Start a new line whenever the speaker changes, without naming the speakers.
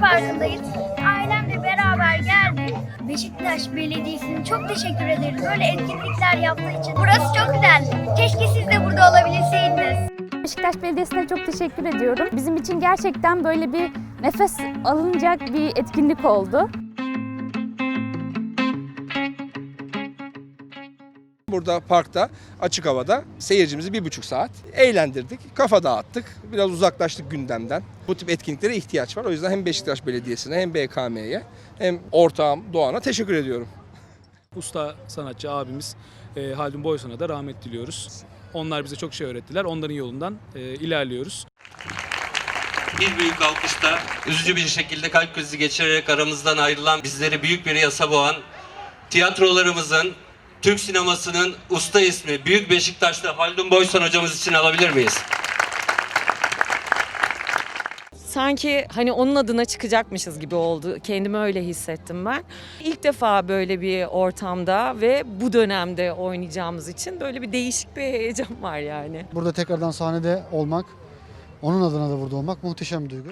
Parkı'ndayız. Ailemle beraber geldik. Beşiktaş Belediyesi'ne çok teşekkür ederim. Böyle etkinlikler yaptığı için. Burası çok güzeldi. Keşke siz de burada olabilseydiniz.
Beşiktaş Belediyesi'ne çok teşekkür ediyorum. Bizim için gerçekten böyle bir nefes alınacak bir etkinlik oldu.
Burada parkta açık havada seyircimizi bir buçuk saat eğlendirdik. Kafa dağıttık. Biraz uzaklaştık gündemden. Bu tip etkinliklere ihtiyaç var. O yüzden hem Beşiktaş Belediyesi'ne hem BKM'ye hem ortağım Doğan'a teşekkür ediyorum.
usta sanatçı abimiz e, Haldun Boysan'a da rahmet diliyoruz. Onlar bize çok şey öğrettiler. Onların yolundan e, ilerliyoruz.
Bir büyük alkışta üzücü bir şekilde kalp krizi geçirerek aramızdan ayrılan bizleri büyük bir yasa boğan tiyatrolarımızın, Türk sinemasının usta ismi Büyük Beşiktaşlı Haldun Boysan hocamız için alabilir miyiz?
sanki hani onun adına çıkacakmışız gibi oldu. Kendimi öyle hissettim ben. İlk defa böyle bir ortamda ve bu dönemde oynayacağımız için böyle bir değişik bir heyecan var yani.
Burada tekrardan sahnede olmak, onun adına da burada olmak muhteşem bir duygu.